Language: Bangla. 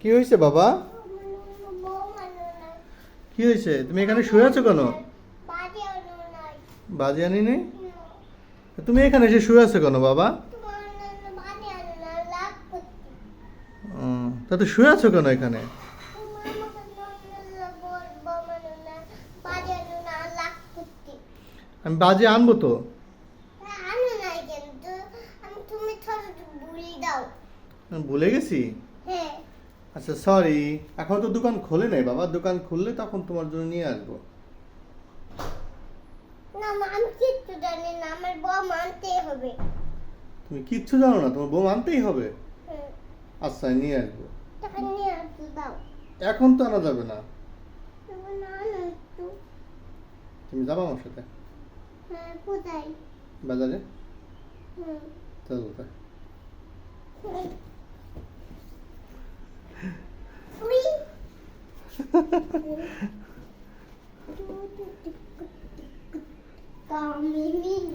কি হয়েছে বাবা? কি হয়েছে? তুমি এখানে শুয়ে আছো কেন? বাজে আনি নেই তুমি এখানে এসে শুয়ে আছো কেন বাবা? তা তো শুয়ে আছো কেন এখানে? আমি বাজে আনব তো। ভুল দাও আমি ভুলে গেছি? আচ্ছা সরি এখন তো দোকান খোলে নাই বাবা। দোকান খুললে তখন তোমার জন্য নিয়ে আসব। না মা, আমি কিচ্ছু জানি না। আমার বউ মানতেই হবে। তুমি কিচ্ছু জানো না তোমার বউ আনতেই হবে? আচ্ছা নিয়ে আসব। এখন তো আনা যাবে না। তুমি যাব আমার সাথে? হ্যাঁ বাজারে? হুম। চলো কোথায় 睡。哈哈哈。大咪咪。